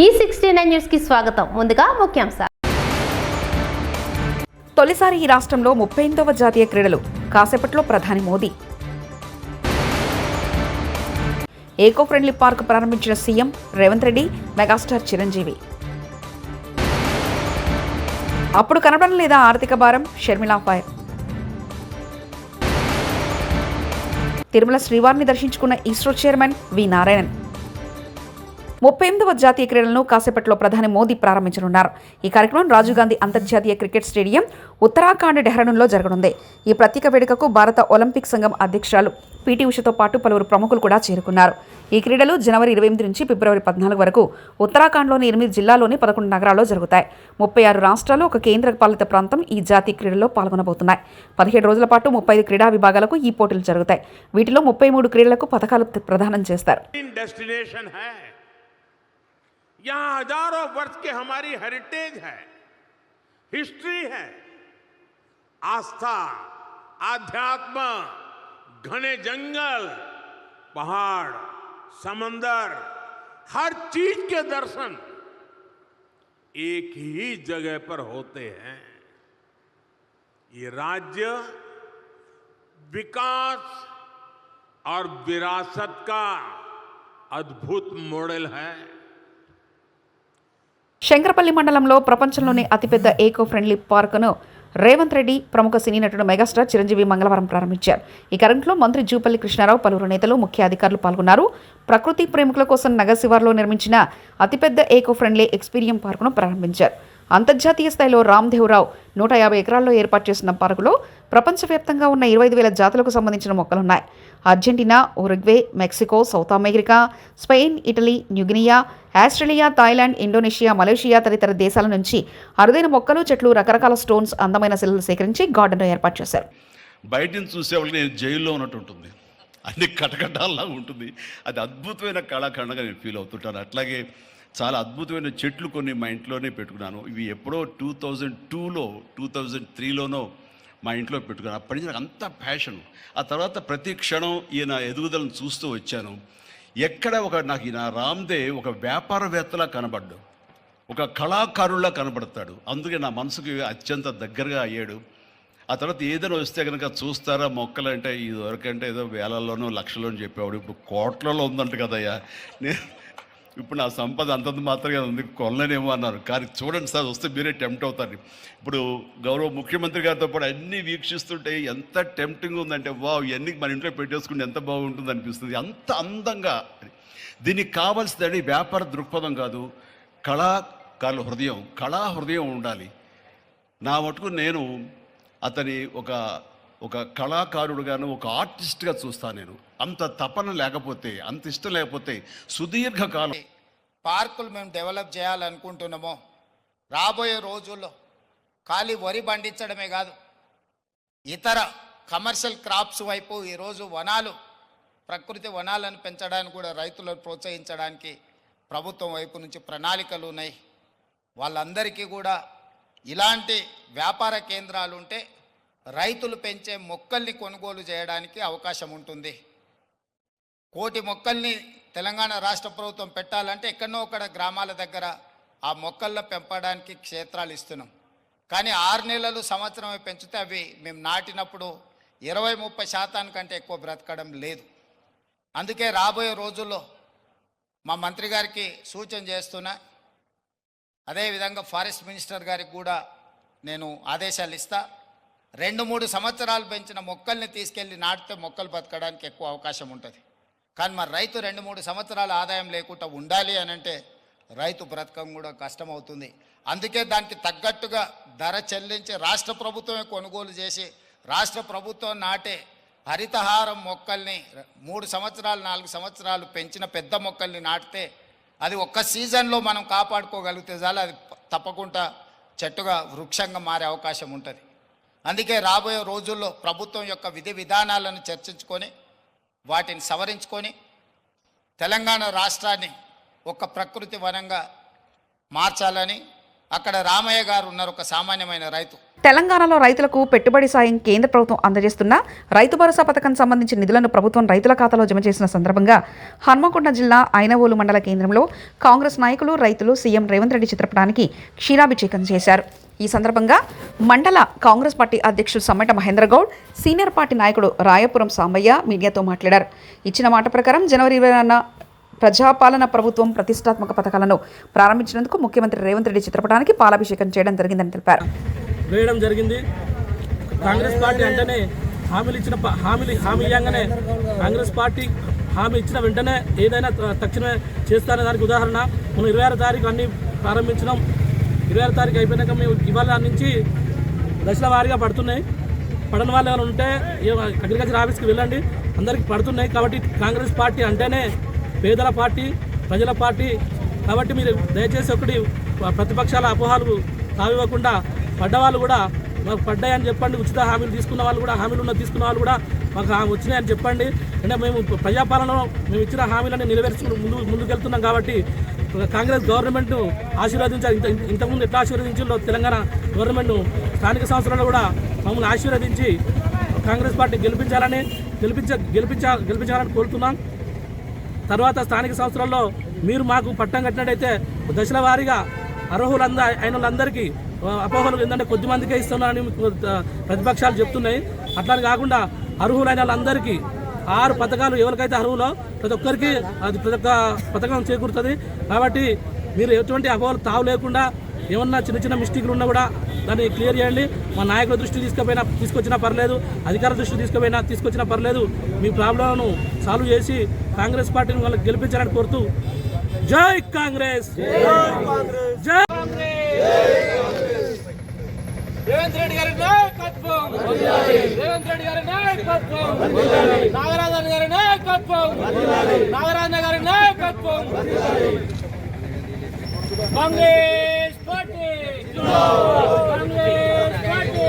ఈ sixty nine న్యూస్కి స్వాగతం. ముందుగా ముఖ్యాంశాలు. తొలిసారి ఈ రాష్ట్రంలో ముప్పై ఎనిమిదవ జాతీయ క్రీడలు. కాసేపట్లో ప్రధాని మోదీ. ఏకో ఫ్రెండ్లీ పార్క్ ప్రారంభించిన సీఎం రేవంత్ రెడ్డి మెగాస్టార్ చిరంజీవి. అప్పుడు కనబడడం లేదా ఆర్థిక భారం షర్మిలా ఫైర్. తిరుమల శ్రీవారిని దర్శించుకున్న ఇస్రో చైర్మన్ వి నారాయణన్. ముప్పై ఎనిమిదవ జాతీయ క్రీడలను కాసేపట్లో ప్రధాని మోదీ ప్రారంభించనున్నారు. ఈ కార్యక్రమం రాజీవ్ గాంధీ అంతర్జాతీయ క్రికెట్ స్టేడియం ఉత్తరాఖండ్ డెహ్రాడూన్లో జరగనుంది. ఈ ప్రత్యేక వేడుకకు భారత ఒలింపిక్ సంఘం అధ్యక్షురాలు పీటీ ఉషతో పాటు పలువురు ప్రముఖులు కూడా చేరుకున్నారు. ఈ క్రీడలు జనవరి ఇరవై ఎనిమిది నుంచి ఫిబ్రవరి పద్నాలుగు వరకు ఉత్తరాఖండ్లోని ఎనిమిది జిల్లాలోని పదకొండు నగరాల్లో జరుగుతాయి. ముప్పై ఆరు రాష్ట్రాలు ఒక కేంద్ర పాలిత ప్రాంతం ఈ జాతీయ క్రీడల్లో పాల్గొనబోతున్నాయి. పదిహేడు రోజుల పాటు ముప్పై ఐదు క్రీడా విభాగాలకు ఈ పోటీలు జరుగుతాయి. వీటిలో ముప్పై మూడు క్రీడలకు పథకాలు ప్రదానం చేస్తారు. यहाँ हज़ारों वर्ष की हमारी हेरिटेज है हिस्ट्री है, आस्था, आध्यात्म, घने जंगल, पहाड़, समंदर, हर चीज़ के दर्शन एक ही जगह पर होते हैं। ये राज्य विकास और विरासत का अद्भुत मॉडल है। శంకరపల్లి మండలంలో ప్రపంచంలోనే అతిపెద్ద ఏకో ఫ్రెండ్లీ పార్కును రేవంత్ రెడ్డి ప్రముఖ సినీ నటుడు మెగాస్టార్ చిరంజీవి మంగళవారం ప్రారంభించారు. ఈ కార్యక్రమంలో మంత్రి జూపల్లి కృష్ణారావు పలువురు నేతలు ముఖ్య అధికారులు పాల్గొన్నారు. ప్రకృతి ప్రేమికుల కోసం నగర్ శివార్లో నిర్మించిన అతిపెద్ద ఏకో ఫ్రెండ్లీ ఎక్స్పీరియం పార్కును ప్రారంభించారు. అంతర్జాతీయ స్థాయిలో రామ్దేవ్రావు నూట యాభై ఎకరాల్లో ఏర్పాటు చేసిన పార్కులో ప్రపంచవ్యాప్తంగా ఉన్న ఇరవై ఐదు వేల జాతులకు సంబంధించిన మొక్కలున్నాయి. Argentina Uruguay Mexico South America Spain Italy New Guinea Australia Thailand Indonesia Malaysia తదితర దేశాల నుంచి అరుదైన మొక్కలు చెట్లు రకరకాల స్టోన్స్ అందమైన శిలలు సేకరించి గార్డెన్లో ఏర్పాటు చేశారు. బయట నుంచి చూసేవాళ్ళకి నేను జైల్లో ఉన్నట్టు ఉంటుంది. అన్ని కటకటాల్లా ఉంటుంది. అది అద్భుతమైన కళాఖండగా నేను ఫీల్ అవుతుంటాను. అట్లాగే చాలా అద్భుతమైన చెట్లు కొన్ని మా ఇంట్లోనే పెట్టుకున్నాను. ఇవి ఎప్పుడో టూ థౌజండ్ టూలో టూ థౌజండ్ త్రీలోనో మా ఇంట్లో పెట్టుకున్నాను. అప్పటి నుంచి నాకు అంత ప్యాషన్ ఆ తర్వాత ప్రతి క్షణం ఈయన ఎదుగుదలను చూస్తూ వచ్చాను. ఎక్కడ ఒక నాకు ఈయన రామ్దే ఒక వ్యాపారవేత్తలా కనబడ్డు ఒక కళాకారుల్లా కనబడతాడు. అందుకే నా మనసుకి అత్యంత దగ్గరగా అయ్యాడు. ఆ తర్వాత ఏదైనా వస్తే కనుక చూస్తారా మొక్కలు అంటే ఇది వరకంటే ఏదో వేలల్లోనో లక్షలోనో చెప్పేవాడు. ఇప్పుడు కోట్లలో ఉందంట కదయ్యా. నేను ఇప్పుడు నా సంపద అంతంత మాత్రమే ఉంది కొనలేనేమో అన్నారు. కానీ చూడండి సార్ వస్తే మీరే టెంప్ట్ అవుతారు. ఇప్పుడు గౌరవ ముఖ్యమంత్రి గారితో పాటు అన్నీ వీక్షిస్తుంటే ఎంత టెంప్టింగ్ ఉందంటే వా ఇవన్నీ మన ఇంట్లో పెట్టేసుకుంటే ఎంత బాగుంటుంది అనిపిస్తుంది. అంత అందంగా. దీనికి కావాల్సిందండి వ్యాపార దృక్పథం కాదు కళాకారుల హృదయం కళా హృదయం ఉండాలి. నా మటుకు నేను అతని ఒక ఒక కళాకారుడుగాను ఒక ఆర్టిస్ట్గా చూస్తాను నేను. అంత తపన లేకపోతే అంత ఇష్టం లేకపోతే సుదీర్ఘకాలం. పార్కులు మేము డెవలప్ చేయాలనుకుంటున్నామో రాబోయే రోజుల్లో ఖాళీ వరి పండించడమే కాదు ఇతర కమర్షియల్ క్రాప్స్ వైపు ఈరోజు వనాలు ప్రకృతి వనాలను పెంచడానికి కూడా రైతులను ప్రోత్సహించడానికి ప్రభుత్వం వైపు నుంచి ప్రణాళికలు ఉన్నాయి. వాళ్ళందరికీ కూడా ఇలాంటి వ్యాపార కేంద్రాలు ఉంటే రైతులు పెంచే మొక్కల్ని కొనుగోలు చేయడానికి అవకాశం ఉంటుంది. కోటి మొక్కల్ని తెలంగాణ రాష్ట్ర ప్రభుత్వం పెట్టాలంటే ఎక్కడో ఒకడ గ్రామాల దగ్గర ఆ మొక్కలను పెంపడానికి క్షేత్రాలు ఇస్తున్నాం. కానీ ఆరు నెలలు సంవత్సరమే పెంచితే అవి మేము నాటినప్పుడు ఇరవై ముప్పై శాతానికంటే ఎక్కువ బ్రతకడం లేదు. అందుకే రాబోయే రోజుల్లో మా మంత్రి గారికి సూచన చేస్తున్నా. అదేవిధంగా ఫారెస్ట్ మినిస్టర్ గారికి కూడా నేను ఆదేశాలు ఇస్తాను రెండు మూడు సంవత్సరాలు పెంచిన మొక్కల్ని తీసుకెళ్ళి నాటితే మొక్కలు బతకడానికి ఎక్కువ అవకాశం ఉంటుంది. కానీ మరి రైతు రెండు మూడు సంవత్సరాల ఆదాయం లేకుండా ఉండాలి అని అంటే రైతు బ్రతకం కూడా కష్టమవుతుంది. అందుకే దానికి తగ్గట్టుగా ధర చెల్లించి రాష్ట్ర ప్రభుత్వమే కొనుగోలు చేసి రాష్ట్ర ప్రభుత్వం నాటే హరితహారం మొక్కల్ని మూడు సంవత్సరాలు నాలుగు సంవత్సరాలు పెంచిన పెద్ద మొక్కల్ని నాటితే అది ఒక్క సీజన్లో మనం కాపాడుకోగలిగితే చాలు అది తప్పకుండా చెట్టుగా వృక్షంగా మారే అవకాశం ఉంటుంది. అందుకే రాబోయే రోజుల్లో ప్రభుత్వం యొక్క విధి విధానాలను చర్చించుకొని వాటిని సవరించుకొని తెలంగాణ రాష్ట్రాన్ని ఒక ప్రకృతి వనంగా మార్చాలని అక్కడ రామయ్య గారు ఉన్నారు ఒక సామాన్యమైన రైతు. తెలంగాణలో రైతులకు పెట్టుబడి సాయం కేంద్ర ప్రభుత్వం అందజేస్తున్న రైతు భరోసా పథకం సంబంధించిన నిధులను ప్రభుత్వం రైతుల ఖాతాలో జమ చేసిన సందర్భంగా హన్మకొండ జిల్లా ఐనవోలు మండల కేంద్రంలో కాంగ్రెస్ నాయకులు రైతులు సీఎం రేవంత్ రెడ్డి చిత్రపటానికి క్షీరాభిషేకం చేశారు. ఈ సందర్భంగా మండల కాంగ్రెస్ పార్టీ అధ్యక్షుడు సమ్మట మహేంద్ర గౌడ్ సీనియర్ పార్టీ నాయకుడు రాయపురం సాంబయ్య మీడియాతో మాట్లాడారు. ఇచ్చిన మాట ప్రకారం జనవరి ఇరవై ప్రజాపాలన ప్రభుత్వం ప్రతిష్టాత్మక పథకాలను ప్రారంభించినందుకు ముఖ్యమంత్రి రేవంత్ రెడ్డి చిత్రపటానికి పాలాభిషేకం చేయడం జరిగిందని తెలిపారు. వేయడం జరిగింది. కాంగ్రెస్ పార్టీ అంటేనే హామీలు ఇచ్చిన ప- హామీలు హామీ ఇవ్వగానే కాంగ్రెస్ పార్టీ హామీ ఇచ్చిన వెంటనే ఏదైనా తక్షణమే చేస్తారనే దానికి ఉదాహరణ. మనం ఇరవై ఆరు తారీఖు అన్నీ ప్రారంభించడం ఇరవై ఆరు తారీఖు అయిపోయినాక మేము ఇవాళ నుంచి దశల వారీగా పడుతున్నాయి. పడని వాళ్ళు ఎవరు ఉంటే అగ్రికల్చర్ ఆఫీస్కి వెళ్ళండి. అందరికీ పడుతున్నాయి కాబట్టి కాంగ్రెస్ పార్టీ అంటేనే పేదల పార్టీ ప్రజల పార్టీ. కాబట్టి మీరు దయచేసి ఒకటి ప్రతిపక్షాల అపోహాలు తావివ్వకుండా పడ్డవాళ్ళు కూడా మాకు పడ్డాయని చెప్పండి ఉచిత హామీలు తీసుకున్న వాళ్ళు కూడా హామీలు ఉన్న తీసుకున్న వాళ్ళు కూడా మాకు వచ్చినాయని చెప్పండి. అంటే మేము ప్రజాపాలనలో మేము ఇచ్చిన హామీలన్నీ నెరవేర్చుకుని ముందు ముందుకెళ్తున్నాం కాబట్టి కాంగ్రెస్ గవర్నమెంట్ ఆశీర్వదించారు ఇంత ఇంతకుముందు ఎట్లా ఆశీర్వదించిందో తెలంగాణ గవర్నమెంట్ స్థానిక సంస్థలలో కూడా మమ్మల్ని ఆశీర్వదించి కాంగ్రెస్ పార్టీ గెలిపించాలని గెలిపించ గెలిపించ గెలిపించాలని కోరుతున్నాం. తర్వాత స్థానిక సంస్థలలో మీరు మాకు పట్టం కట్టినట్టయితే దశల వారీగా అర్హులంద అయిన వాళ్ళందరికీ అపోహలు ఏంటంటే కొద్ది మందికే ఇస్తున్నారని ప్రతిపక్షాలు చెప్తున్నాయి. అట్లా కాకుండా అర్హులైన వాళ్ళందరికీ ఆరు పథకాలు ఎవరికైతే అర్హులో ప్రతి ఒక్కరికి అది ప్రతి ఒక్క పథకం చేకూరుతుంది. కాబట్టి మీరు ఎటువంటి అపోహలు తావు లేకుండా ఏమన్నా చిన్న చిన్న మిస్టేక్లు ఉన్నా కూడా దాన్ని క్లియర్ చేయండి. మా నాయకుల దృష్టి తీసుకుపోయినా తీసుకొచ్చినా పర్లేదు అధికార దృష్టి తీసుకుపోయినా తీసుకొచ్చినా పర్లేదు. మీ ప్రాబ్లంను సాల్వ్ చేసి కాంగ్రెస్ పార్టీని వాళ్ళకి గెలిపించాలని కోరుతూ జై కాంగ్రెస్! జై రేవంత్ రెడ్డి గారి నాయకత్వం రేవంత్ రెడ్డి గారి నాయకత్వం నాగరాజన్ గారి నాయకత్వం నాగరాజన్ గారి నాయకత్వం కాంగ్రెస్ పార్టీ కాంగ్రెస్ పార్టీ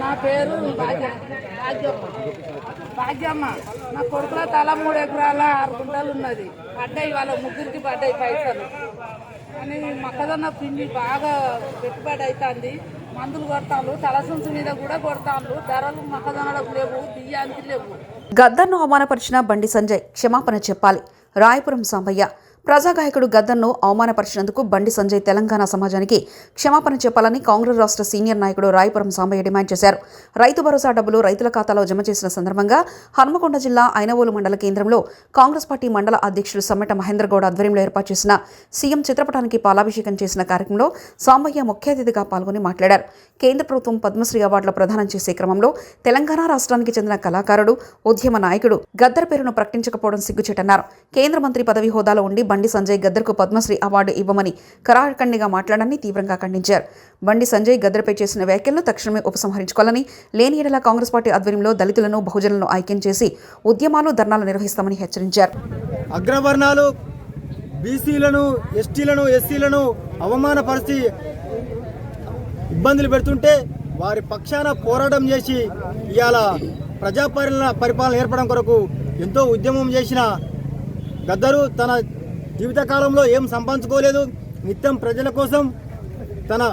నా పేరు భాగ్య భాగ్యమ్మ నా కొడుకుల తల మూడు ఎకరాల ఆరు గుంటలు ఉన్నది. పడ్డాయి వాళ్ళ ముగ్గురికి పడ్డాయి పైసలు. కానీ మొక్కజొన్న పిండి బాగా పెట్టుబడి అవుతుంది మందులు కొడతాను తలసంచు మీద కూడా కొడతాను ధరలు మొక్కజొన్నలకు లేవు బియ్యానికి లేవు. గద్దర్ను అవమానపరిచిన బండి సంజయ్ క్షమాపణ చెప్పాలి. రాయపురం సాంబయ్య ప్రజాగాయకుడు గద్దర్ను అవమానపరిచినందుకు బండి సంజయ్ తెలంగాణ సమాజానికి క్షమాపణ చెప్పాలని కాంగ్రెస్ రాష్ట్ర సీనియర్ నాయకుడు రాయపురం సాంబయ్య డిమాండ్ చేశారు. రైతు భరోసా డబ్బులు రైతుల ఖాతాలో జమ చేసిన సందర్భంగా హన్మకొండ జిల్లా ఐనవోలు మండల కేంద్రంలో కాంగ్రెస్ పార్టీ మండల అధ్యక్షుడు సమ్మెట మహేంద్రగౌడ్ ఆధ్వర్యంలో ఏర్పాటు చేసిన సీఎం చిత్రపటానికి పాలాభిషేకం చేసిన కార్యక్రమంలో సాంబయ్య ముఖ్య అతిథిగా పాల్గొని మాట్లాడారు. కేంద్ర ప్రభుత్వం పద్మశ్రీ అవార్డులు ప్రదానం చేసే క్రమంలో తెలంగాణ రాష్ట్రానికి చెందిన కళాకారుడు ఉద్యమ నాయకుడు గద్దర్ పేరును ప్రకటించకపోవడం సిగ్గుచేటన్నారు. కేంద్ర మంత్రి పదవి హోదాలో ఉండి బండి సంజయ్ గద్దర్కు పద్మశ్రీ అవార్డు ఇవ్వమని కరాఖండిగా మాట్లాడాలని తీవ్రంగా ఖండించారు. బండి సంజయ్ గద్దర్పై చేసిన వ్యాఖ్యలను తక్షణమే ఉపసంహరించుకోవాలని లేని ఎడల కాంగ్రెస్ పార్టీ ఆధ్వర్యంలో దళితులను బహుజనులను ఐక్యం చేసి ఉద్యమాలు ధర్నాలు నిర్వహిస్తామని హెచ్చరించారు. అగ్రవర్ణాలు బీసీలను ఎస్టీలను ఎస్సీలను అవమానపరిచి ఇబ్బందులు పెడుతుంటే వారి పక్షాన పోరాటం చేసి ఇవాళ ప్రజాపరిపాలన పరిపాలన ఏర్పడడం కొరకు ఎంతో ఉద్యమం చేసిన గద్దరు తన జీవితకాలంలో ఏం సంపాదించుకోలేదు. నిత్యం ప్రజల కోసం తన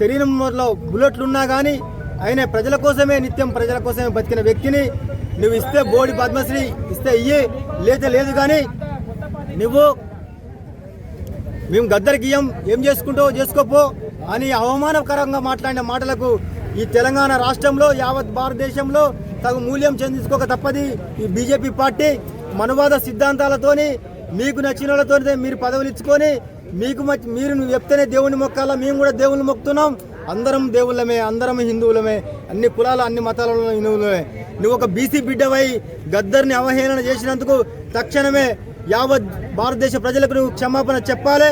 శరీరంలో బుల్లెట్లున్నా కానీ ఆయన ప్రజల కోసమే నిత్యం ప్రజల కోసమే బతికిన వ్యక్తిని నువ్వు ఇస్తే బోడి పద్మశ్రీ ఇస్తే ఇయ్యి లేదా లేదు కానీ నువ్వు మేము గద్దరికి ఏం చేసుకుంటావో చేసుకోపో అని అవమానకరంగా మాట్లాడిన మాటలకు ఈ తెలంగాణ రాష్ట్రంలో యావత్ భారతదేశంలో తగు మూల్యం చెందించుకోక తప్పది. ఈ బీజేపీ పార్టీ మనువాద సిద్ధాంతాలతోని మీకు నచ్చిన వాళ్ళతోనే మీరు పదవులు ఇచ్చుకొని మీకు మీరు నువ్వు చెప్తేనే దేవుని మొక్కాలా మేము కూడా దేవుని మొక్కుతున్నాం. అందరం దేవుళ్ళమే అందరం హిందువులమే అన్ని కులాలు అన్ని మతాలలో హిందువులమే. నువ్వు ఒక బీసీ బిడ్డవై గద్దర్ని అవహేళన చేసినందుకు తక్షణమే యావత్ భారతదేశ ప్రజలకు నువ్వు క్షమాపణ చెప్పాలి.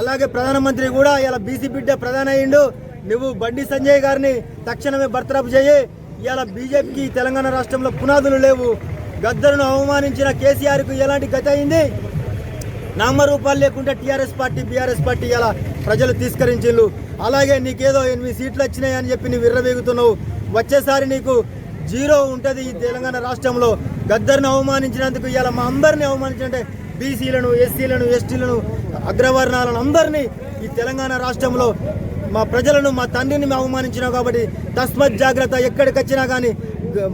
అలాగే ప్రధానమంత్రి కూడా ఇలా బీసీ బిడ్డ ప్రధాన అయ్యిండు. నువ్వు బండి సంజయ్ గారిని తక్షణమే బర్తరఫ్ చేయి ఇలా బీజేపీకి తెలంగాణ రాష్ట్రంలో పునాదులు లేవు. గద్దరును అవమానించిన కేసీఆర్కు ఎలాంటి గతి అయింది? నామరూపాలు లేకుండా టీఆర్ఎస్ పార్టీ బీఆర్ఎస్ పార్టీ ఇలా ప్రజలు తిరస్కరించిండ్రు అలాగే నీకేదో ఎనిమిది సీట్లు వచ్చినాయి అని చెప్పి నువ్వు విర్రవేగుతున్నావు. వచ్చేసారి నీకు జీరో ఉంటుంది ఈ తెలంగాణ రాష్ట్రంలో. గద్దర్ని అవమానించినందుకు ఇలా మా అందరిని అవమానించినంటే బీసీలను ఎస్సీలను ఎస్టీలను అగ్రవర్ణాలను అందరినీ ఈ తెలంగాణ రాష్ట్రంలో మా ప్రజలను మా తండ్రిని మేము అవమానించినావు కాబట్టి తస్మత్ జాగ్రత్త ఎక్కడికొచ్చినా కానీ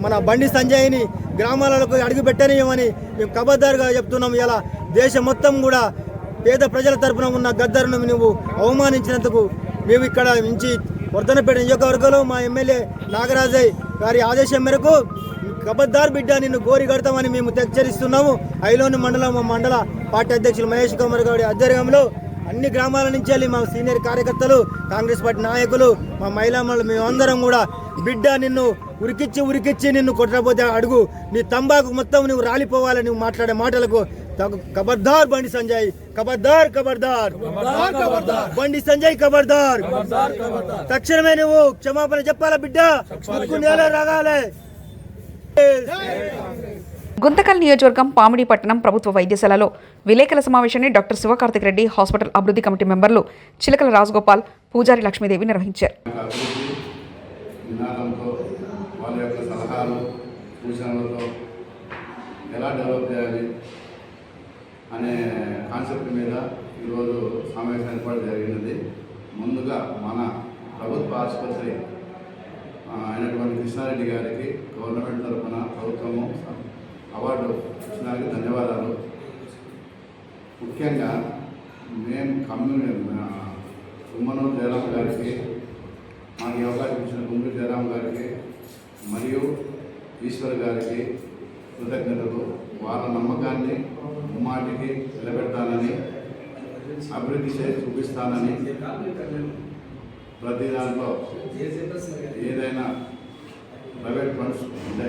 మన బండి సంజయ్ని గ్రామాలకు అడుగు పెట్టనీయమని మేము కబద్దారుగా చెప్తున్నాం. ఇలా దేశం మొత్తం కూడా పేద ప్రజల తరపున ఉన్న గద్దరును నువ్వు అవమానించినందుకు మేము ఇక్కడ నుంచి వర్ధనపేట నియోజకవర్గంలో మా ఎమ్మెల్యే నాగరాజయ్ గారి ఆదేశం మేరకు కబద్దార్ బిడ్డ నిన్ను గోరి కడతామని మేము హెచ్చరిస్తున్నాము. ఐలోని మండలం మండల పార్టీ అధ్యక్షులు మహేష్ కుమార్ గారి ఆధ్వర్యంలో అన్ని గ్రామాల నుంచి వెళ్ళి మా సీనియర్ కార్యకర్తలు కాంగ్రెస్ పార్టీ నాయకులు మా మహిళా మేమందరం కూడా బిడ్డ నిన్ను ఉరికిచ్చి ఉరికిచ్చి నిన్ను కొట్టకపోతే అడుగు. నీ తంబాకు మొత్తం నువ్వు రాలిపోవాలి నువ్వు మాట్లాడే మాటలకు కబర్దార్ బండి సంజయ్. కబర్దార్ కబర్దార్. బండి సంజయ్ కబర్దార్. తక్షణమే నువ్వు క్షమాపణ చెప్పాలా బిడ్డ? రాగాలే. గుంతకల్ నియోజకవర్గం పామిడి పట్టణం ప్రభుత్వ వైద్యశాలలో విలేకరుల సమావేశాన్ని డాక్టర్ శివకార్తిక్ రెడ్డి హాస్పిటల్ అభివృద్ధి కమిటీ మెంబర్లు చిలకల రాజగోపాల్ పూజారి లక్ష్మీదేవి నిర్వహించారు. ఎలా డెవలప్ చేయాలి అనే కాన్సెప్ట్ మీద ఈరోజు సమావేశం ఏర్పాటు జరిగినది. ముందుగా మన ప్రభుత్వ ఆసుపత్రి అయినటువంటి కృష్ణారెడ్డి గారికి గవర్నమెంట్ తరఫున ప్రభుత్వము అవార్డు ఇచ్చినందుకు ధన్యవాదాలు. ముఖ్యంగా మేము కమ్యూని ఉమ్మను జయరాం గారికి మాకు అవకాశం ఇచ్చిన గుమ్మడి జయరాం గారికి మరియు ఈశ్వర్ గారికి కృతజ్ఞతలు. వాళ్ళ నమ్మకాన్ని ఉమ్మాటికి నిలబెట్టాలని అభివృద్ధి చేసి చూపిస్తానని ప్రతి దాంట్లో ఏదైనా ప్రైవేట్ ఫండ్స్ అంటే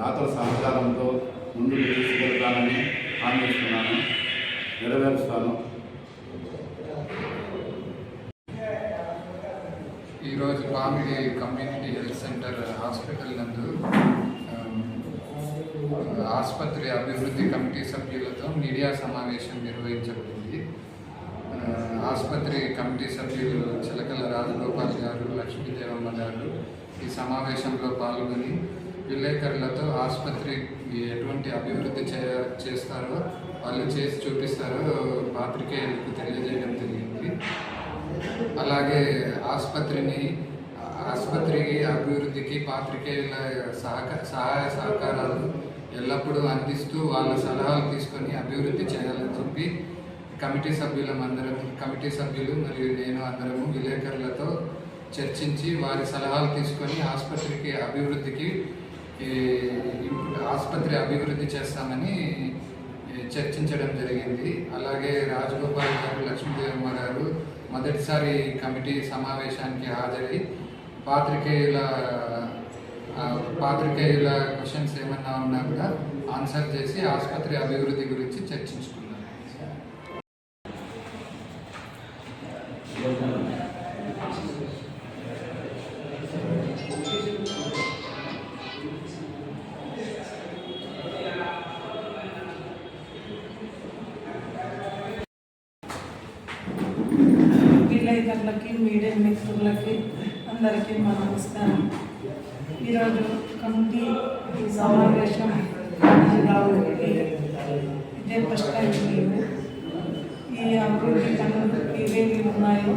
దాతల సహకారంతో ముందుకు తీసుకెళ్తానని హామీ ఇస్తున్నాను నెరవేరుస్తాను. ఈరోజు Pamidi community health centre hospital నందు ఆసుపత్రి అభివృద్ధి కమిటీ సభ్యులతో మీడియా సమావేశం నిర్వహించబడింది. ఆసుపత్రి కమిటీ సభ్యులు చిలకల రాజగోపాల్ గారు లక్ష్మీదేవమ్మ గారు ఈ సమావేశంలో పాల్గొని విలేకరులతో ఆసుపత్రి ఎటువంటి అభివృద్ధి చే చేస్తారో వాళ్ళు చేసి చూపిస్తారో పాత్రికేయులకు తెలియజేయడం జరిగింది. అలాగే ఆసుపత్రిని ఆసుపత్రికి అభివృద్ధికి పాత్రికేయుల సహక సహాయ సహకారాలు ఎల్లప్పుడూ అందిస్తూ వాళ్ళ సలహాలు తీసుకొని అభివృద్ధి చేయాలని చెప్పి కమిటీ సభ్యులమందరం కమిటీ సభ్యులు మరియు నేను అందరము విలేకరులతో చర్చించి వారి సలహాలు తీసుకొని ఆసుపత్రికి అభివృద్ధికి ఆసుపత్రి అభివృద్ధి చేస్తామని చర్చించడం జరిగింది. అలాగే రాజగోపాల్ గారు లక్ష్మీదేవమ్మ గారు మొదటిసారి కమిటీ సమావేశానికి హాజరై పాత్రికేయుల పాత్రికేయుల క్వశ్చన్స్ ఏమన్నా ఉన్నా కూడా ఆన్సర్ చేసి ఆసుపత్రి అభివృద్ధి గురించి చర్చించుకున్నాం మిత్రులకి మీడియా మిత్రులకి అందరికీ మా నమస్కారం. ఈరోజు కమిటీ సమావేశం రావడానికి ఇదే ఫస్ట్ టైం మేము ఈ అభివృద్ధి పనులు ఏవేవి ఉన్నాయో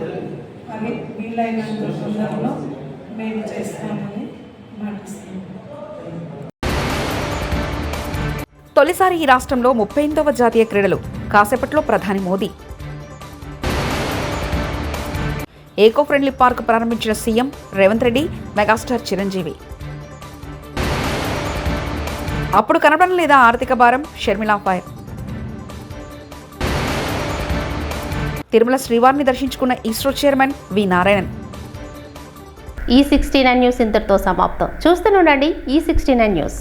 అవి వీలైనంత తొందరలో మేము చేస్తామని మాటిస్తున్నాము తొలిసారి ఈ రాష్ట్రంలో ముప్పై ఎనిమిదవ జాతీయ క్రీడలు. కాసేపట్లో ప్రధాని మోదీ ఏకో ఫ్రెండ్లీ పార్క్ ప్రారంభించిన సీఎం రేవంత్ రెడ్డి మెగాస్టార్ చిరంజీవి. అప్పుడు కనబడడం లేదా ఆర్థిక భారం షర్మిలా ఫైర్. తిరుమల శ్రీవారిని దర్శించుకున్న ఇస్రో చైర్మన్ వి నారాయణన్. ఈ సిక్స్టీ నైన్ న్యూస్ ఇంతటితో సమాప్తం. చూస్తూనే ఉండండి ఈ సిక్స్టీ నైన్ న్యూస్